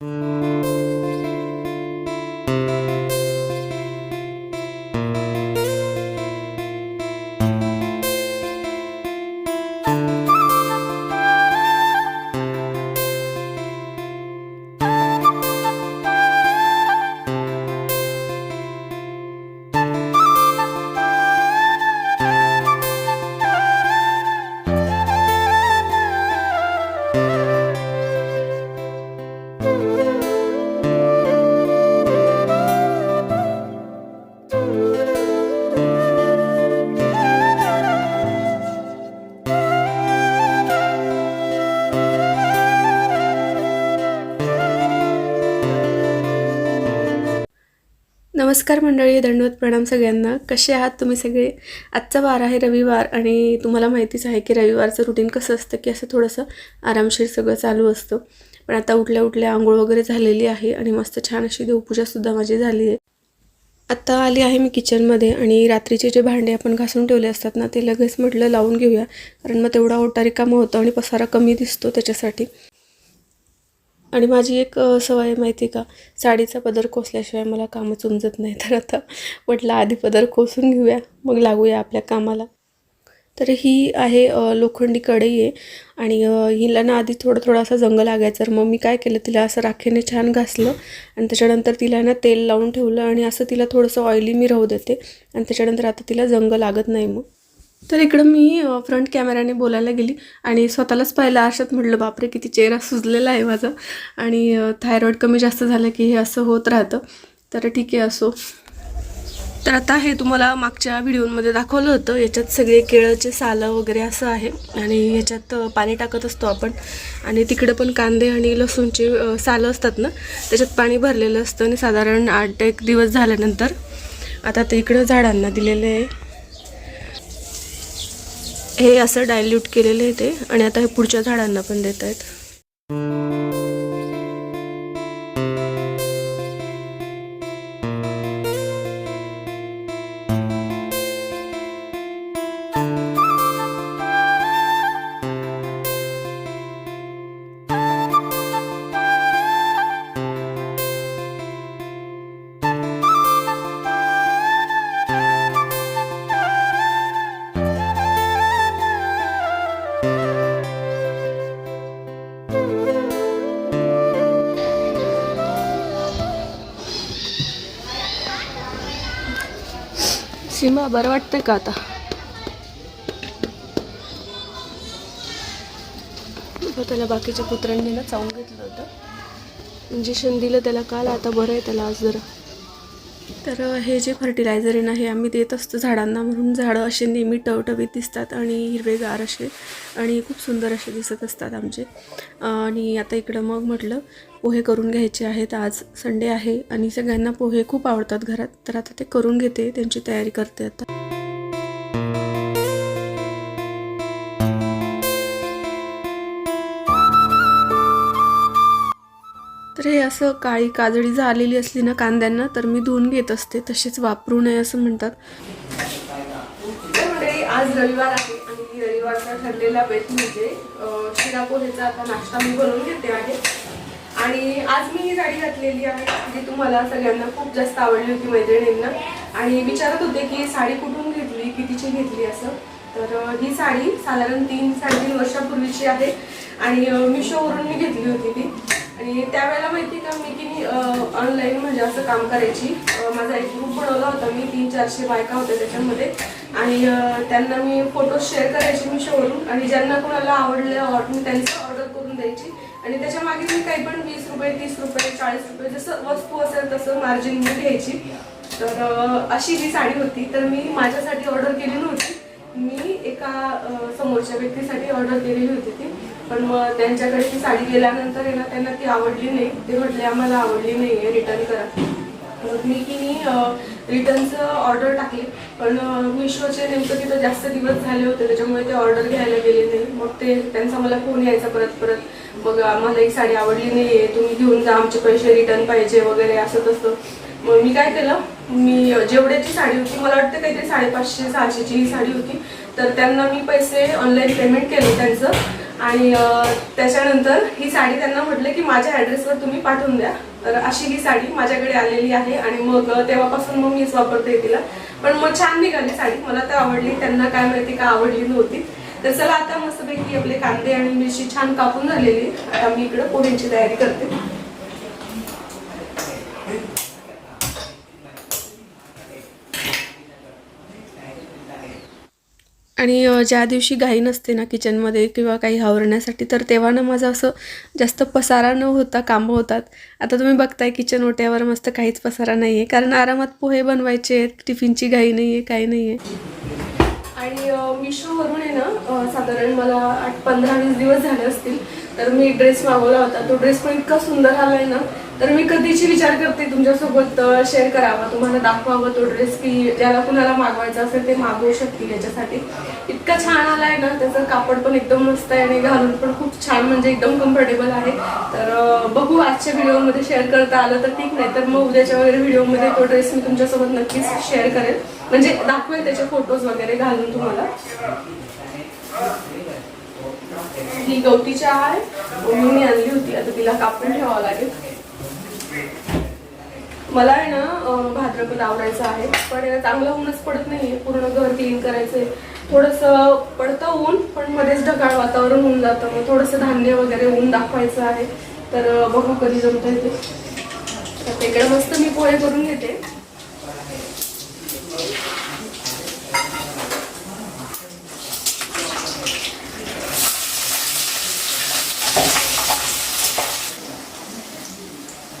Música नमस्कार मंडळी दंडवत प्रणाम सगळ्यांना. कसे आहात तुम्ही सगळे? आजचा वार आहे रविवार आणि तुम्हाला माहितीच आहे की रविवारचं रुटीन कसं असतं की असं थोडंसं आरामशीर सगळं चालू असतं. पण आता उठल्या उठल्या आंघोळ वगैरे झालेली आहे आणि मस्त छान अशी देवपूजासुद्धा माझी झाली आहे. आत्ता आली आहे मी किचनमध्ये आणि रात्रीचे जे भांडे आपण घासून ठेवले असतात ना ते लगेच म्हटलं लावून घेऊया. कारण मग तेवढा ओटा रिकामा होतो आणि पसारा कमी दिसतो त्याच्यासाठी. आणि माझी एक सवय माहिती का? साडीचा पदर कोसल्याशिवाय मला कामच उमजत नाही तर आता म्हटलं आधी पदर कोसून घेऊया मग लागूया आपल्या कामाला. तर ही आहे लोखंडी कढई आहे आणि हिला ना आधी थोडं थोडं असं जंग लागायचं तर मग मी काय केलं तिला असं राखेने छान घासलं आणि त्याच्यानंतर तिला ना तेल लावून ठेवलं आणि असं तिला थोडंसं ऑइली मी राहू देते आणि त्याच्यानंतर आता तिला जंग लागत नाही मग. तर इकडं मी फ्रंट कॅमेराने बोलायला गेली आणि स्वतःलाच पाहिलं आरशात म्हटलं बापरे किती चेहरा सुजलेला आहे माझा. आणि थायरॉईड कमी जास्त झालं की हे असं होत राहतं. तर ठीक आहे असो. तर आता हे तुम्हाला मागच्या व्हिडिओमध्ये दाखवलं होतं. याच्यात सगळे केळचे सालं वगैरे असं आहे. आणि याच्यात पाणी टाकत असतो आपण. आणि तिकडं पण कांदे आणि लसूणचे सालं असतात ना त्याच्यात पाणी भरलेलं असतं. आणि साधारण आठ एक दिवस झाल्यानंतर आता ते इकडं झाडांना दिलेलं आहे. हे असं डायल्यूट केलेलं आहे ते आणि आता हे पुढच्या झाडांना पण देत आहेत सीमा बरं वाटतंय का आता? त्याला बाकीच्या कुत्र्यांनी ना चावून घेतलं होतं. इंजेक्शन दिलं त्याला काल आता बरं आहे त्याला आज जरा. तर हे जे फर्टिलायझर आहे ना हे आम्ही देत असतो झाडांना म्हणून झाडं असे नेहमी टवटवीत दिसतात आणि हिरवेगार असे आणि खूप सुंदर असे दिसत असतात आमचे. आणि आता इकडं मग म्हटलं पोहे करून घ्यायचे आहेत. आज संडे आहे आणि सगळ्यांना पोहे खूप आवडतात घरात. तर आता ते करून घेते. त्यांची तयारी करते आता. तर हे असं काळी काजळी झालेली असली ना कांद्यांना तर मी धुवून घेत असते. तसेच वापरू नये असं म्हणतात. आज रविवार आहे आणि रविवारचा ठरलेला बेत म्हणजे शिरा पोहेचा आता नाश्ता मी बनवून घेते आहे. आणि आज मी ही साडी घातलेली आहे जी तुम्हाला सगळ्यांना खूप जास्त आवडली होती मैत्रिणींना. आणि विचारत होते की साडी कुठून घेतली कितीची घेतली असं. तर ही साडी साधारण तीन साडेतीन वर्षापूर्वीची आहे. आणि मिशोवरून मी घेतली होती ती. आणि त्यावेळेला माहिती का मी की ऑनलाईन म्हणजे असं काम करायची. माझा एक ग्रुप बनवला होता मी तीन चारशे बायका होत्या त्याच्यामध्ये. आणि त्यांना मी फोटो शेअर करायचे मी शोवरून आणि ज्यांना कोणाला आवडले ऑर्डर मी त्यांचं ऑर्डर करून द्यायची. आणि त्याच्यामागे मी काही पण वीस रुपये तीस रुपये चाळीस रुपये जसं वस्तू असेल तसं मार्जिन मी घ्यायची. तर अशी जी साडी होती तर मी माझ्यासाठी ऑर्डर केली नव्हती. मी एका समोरच्या व्यक्तीसाठी ऑर्डर केलेली होती ती. पण मग त्यांच्याकडे ती साडी गेल्यानंतर आहे ना त्यांना ती आवडली नाही. ते म्हटले आम्हाला आवडली नाही आहे रिटर्न करा. मग मी की मी रिटर्नचं ऑर्डर टाकली. पण मिशोचे नेमकं तिथं जास्त दिवस झाले होते त्याच्यामुळे ते ऑर्डर घ्यायला गेले नाही. मग ते त्यांचा मला फोन यायचा परत परत. मग आम्हाला ही साडी आवडली नाही आहे तुम्ही घेऊन जा आमचे पैसे रिटर्न पाहिजे वगैरे असं तसं. मग मी काय केलं मी जेवढ्याची साडी होती मला वाटतं काहीतरी साडेपाचशे सहाशेची ही साडी होती. तर त्यांना मी पैसे ऑनलाईन पेमेंट केलं त्यांचं. आणि त्याच्यानंतर ही साडी त्यांना म्हटलं की माझ्या ॲड्रेसवर तुम्ही पाठवून द्या. तर अशी ही साडी माझ्याकडे आलेली आहे आणि मग तेव्हापासून मग मीच वापरते तिला. पण मग छान निघाली साडी. मला तर आवडली. त्यांना काय माहिती का आवडली नव्हती. तर चला आता मस्तपैकी आपले कांदे आणि मिरची छान कापून झालेली आता मी इकडं पोळींची तयारी करते. आणि ज्या दिवशी घाई नसते ना किचनमध्ये किंवा काही हावरण्यासाठी तर तेव्हा ना माझं असं जास्त पसारा न होता कामं होतात. आता तुम्ही बघताय किचन ओट्यावर मस्त काहीच पसारा नाही आहे कारण आरामात पोहे बनवायचे आहेत टिफिनची घाई नाही आहे काही नाही आहे आणि मिशोवरून आहे ना साधारण मला आठ पंधरा वीस दिवस झाले असतील तर मी ड्रेस मागवला होता. तो ड्रेस पण इतका सुंदर आला आहे ना तर मी कधीची विचार करते तुमच्यासोबत शेअर करावा. तुम्हाला दाखवावं तो ड्रेस की ज्याला कुणाला मागवायचा असेल ते मागवू शकतील याच्यासाठी. इतका छान आला आहे ना त्याचं कापड पण एकदम मस्त आहे आणि घालून पण खूप छान म्हणजे एकदम कम्फर्टेबल आहे. तर बघू आजच्या व्हिडिओमध्ये शेअर करता आलं तर ठीक नाही तर मग उद्याच्या वगैरे व्हिडिओमध्ये तो ड्रेस मी तुमच्यासोबत नक्कीच शेअर करेल. म्हणजे दाखवेल त्याचे फोटोज वगैरे घालून तुम्हाला. ही गवती चहा आहे मी आणली होती आता तिला कापून ठेवावं लागेल. मला आहे ना भाद्रपद आवडायचं आहे पण चांगलं ऊनच पडत नाही पूर्ण घर क्लीन करायचंय. थोडंसं पडतं ऊन पण मध्येच ढगाळ वातावरण होऊन जातं. मग थोडंसं धान्य वगैरे ऊन दाखवायचं आहे. तर बघू कधी जमतं येते तर तिकडे मस्त मी पोहे करून घेते.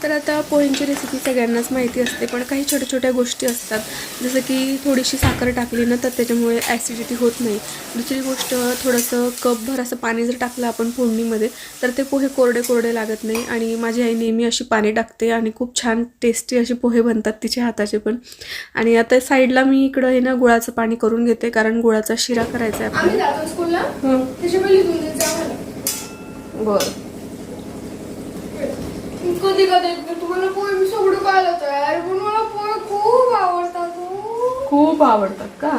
तर आता पोह्यांची रेसिपी सगळ्यांनाच माहिती असते पण काही छोट्या छोट्या गोष्टी असतात. जसं की थोडीशी साखर टाकली ना तर त्याच्यामुळे ॲसिडिटी होत नाही. दुसरी गोष्ट थोडंसं कपभर असं पाणी जर टाकलं आपण फोडणीमध्ये तर ते पोहे कोरडे कोरडे लागत नाही. आणि माझी आई नेहमी अशी पाणी टाकते आणि खूप छान टेस्टी असे पोहे बनतात तिच्या हाताचे पण. आणि आता साईडला मी इकडं आहे ना गुळाचं पाणी करून घेते कारण गुळाचा शिरा करायचा आहे आपल्याला. हं. बरं. कधी कधी तुम्हाला पोहे मी सगळं काय तयार पण मला पोहे खूप आवडतात हो. खूप आवडतात का?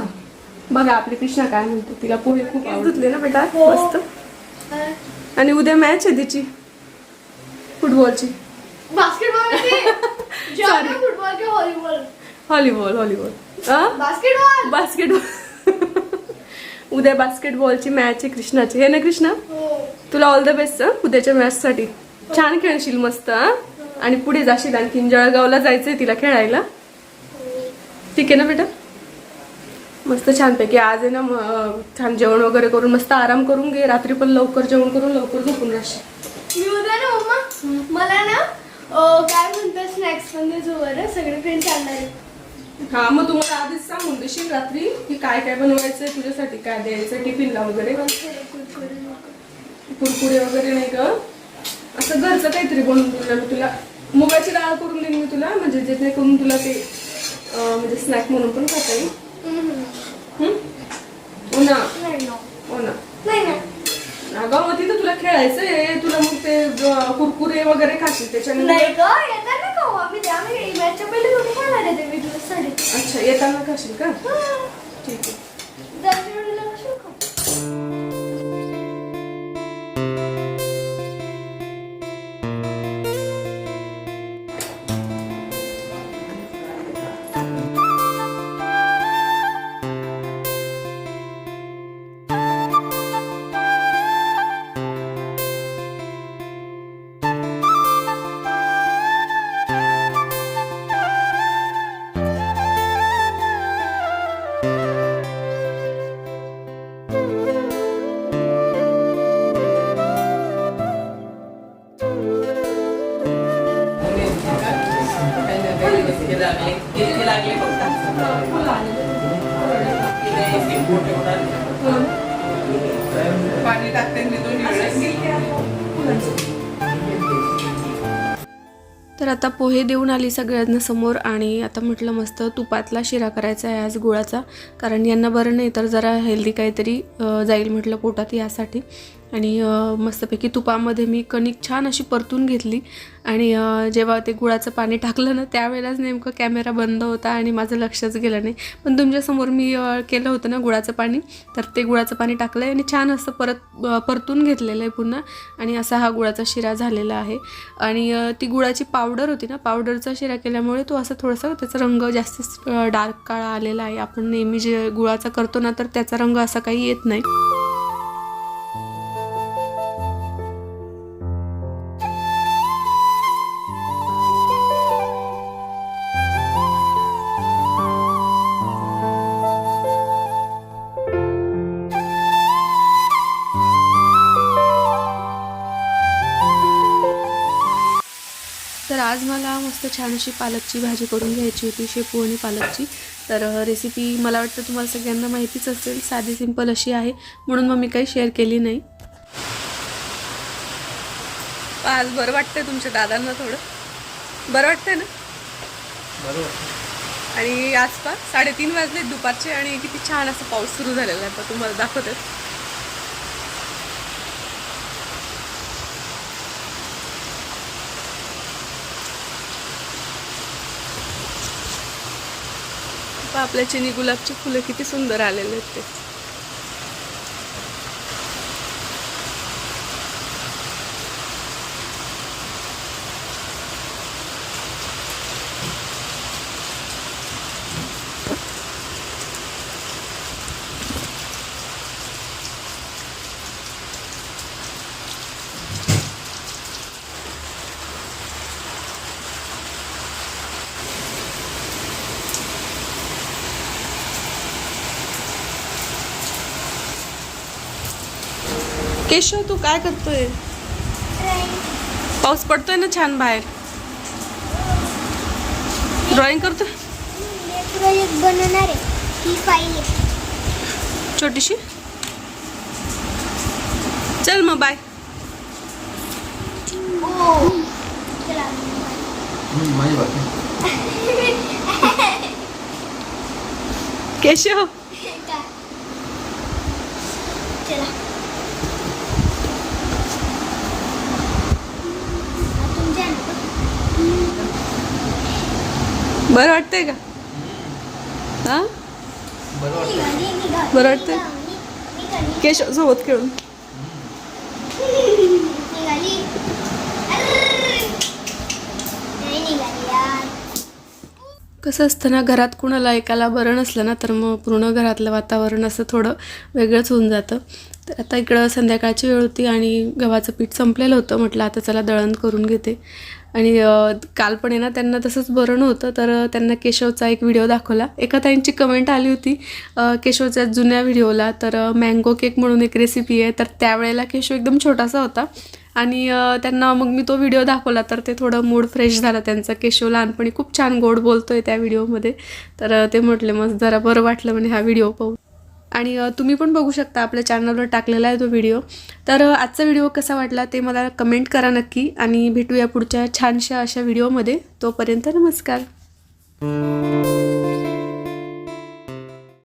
बघा आपली कृष्णा काय म्हणते तिला पोहे खूप आवडतले ना बेटा हो. मस्त. आणि उद्या मॅच आहे तिची फुटबॉलची. बास्केटबॉल फुटबॉल की volleyball? Volleyball volleyball basketball? Basketball. उद्या बास्केटबॉलची मॅच आहे कृष्णाची. हे ना कृष्णा? हो. तुला ऑल द बेस्ट उद्याच्या मॅचसाठी छान खेळशील मस्त? आणि पुढे जाशील आणखीन. जळगावला जायचंय तिला खेळायला. ठीक आहे ना बेटा? मस्त छानपैकी. आज आहे ना छान जेवण वगैरे करून मस्त आराम करून घे. रात्री पण लवकर जेवण करून लवकर झोपून राहशील. मी उद्या ना मम्मा मला ना काय म्हणतात स्नॅक्समध्ये जो बरं सगळे फ्रेंड्स आणणार. हा मग तुम्हाला आधीच सांगून देशील रात्री की काय काय बनवायचंय तुझ्यासाठी काय द्यायचं टिफिनला वगैरे? कुरकुरे वगैरे नाही का? असं घरचं काहीतरी बनवून देईल मी तुला. मुगाची डाळ करून देईन मी तुला म्हणजे जेणेकरून तुला ते म्हणजे स्नॅक म्हणून पण खाता येईल. हम्म. हं? हो ना नाही ना. हो ना नाही ना अगं मग तिथं तुला खेळायचंय. तुला मग ते कुरकुरे वगैरे खाशील त्याच्याने अच्छा येताना खाशील का. ठीक आहे. पाणी टाकते आणि दोन्ही वेळेस. तर आता पोहे देऊन आली सगळ्यांना समोर आणि आता म्हटलं मस्त तुपातला शिरा करायचा आहे आज गुळाचा कारण यांना बरं नाही तर जरा हेल्दी काहीतरी जाईल म्हटलं पोटात यासाठी. आणि मस्तपैकी तुपामध्ये मी कणिक छान अशी परतून घेतली. आणि जेव्हा ते गुळाचं पाणी टाकलं ना त्यावेळेलाच नेमकं कॅमेरा बंद होता आणि माझं लक्षच गेलं नाही. पण तुमच्यासमोर मी केलं होतं ना गुळाचं पाणी तर ते गुळाचं पाणी टाकलं आहे आणि छान असं परत परतून घेतलेलं आहे पुन्हा. आणि असा हा गुळाचा शिरा झालेला आहे. आणि ती गुळाची पावडर होती ना पावडरचा शिरा केल्यामुळे तो असं थोडंसं त्याचा रंग जास्तीच डार्क काळा आलेला आहे. आपण नेहमी जे गुळाचा करतो ना तर त्याचा रंग असा काही येत नाही. तर आज मला मस्त छान अशी पालकची भाजी करून घ्यायची होती शेपू आणि पालकची. तर रेसिपी मला वाटतं तुम्हाला सगळ्यांना माहितीच असेल साधी सिंपल अशी आहे म्हणून मग मी काही शेअर केली नाही. आज बरं वाटतंय तुमच्या दादांना थोडं. बरं वाटतंय ना? आणि आसपास साडेतीन वाजले दुपारचे आणि किती छान असा पाऊस सुरू झालेला आहे. आता तुम्हाला दाखवते. आपल्या चिनी गुलाबची फुलं किती सुंदर आलेले आहेत ते. केशव तू काय करतोय? पाऊस पडतोय ना छान बाहेर? ड्रॉइंग करतोय? प्रोजेक्ट बनवणार आहे ही फाईल आहे छोटीशी? चल मग बाय केशव? चला तुमच्या बरं वाटतंय का? हां? बरं वाटतं निघाली वाटतंय? सोबत खेळून. कसं असतं ना घरात कुणाला एकाला बरं नसलं ना तर मग पूर्ण घरातलं वातावरण असं थोडं वेगळंच होऊन जातं. तर आता इकडं संध्याकाळची वेळ होती आणि गव्हाचं पीठ संपलेलं होतं म्हटलं आता चला दळण करून घेते. आणि काल पण आहे ना त्यांना तसंच बरं नव्हतं तर त्यांना केशवचा एक व्हिडिओ दाखवला. एका ताईंची कमेंट आली होती केशवच्या जुन्या व्हिडिओला तर मँगो केक म्हणून एक रेसिपी आहे तर त्यावेळेला केशव एकदम छोटासा होता. आणि त्यांना मग मी तो व्हिडिओ दाखवला तर ते थोडं मूड फ्रेश झाला त्यांचं. केशव लहानपणी खूप छान गोड बोलतो आहे त्या व्हिडिओमध्ये. तर ते म्हटले मग जरा बरं वाटलं म्हणे हा व्हिडिओ पाहून. आणि तुम्ही पण बघू शकता आपल्या चॅनलवर टाकलेला आहे तो व्हिडिओ तर आजचा व्हिडिओ कसा वाटला ते मला कमेंट करा नक्की आणि भेटूया पुढच्या छानशा अशा व्हिडिओमध्ये तोपर्यंत नमस्कार.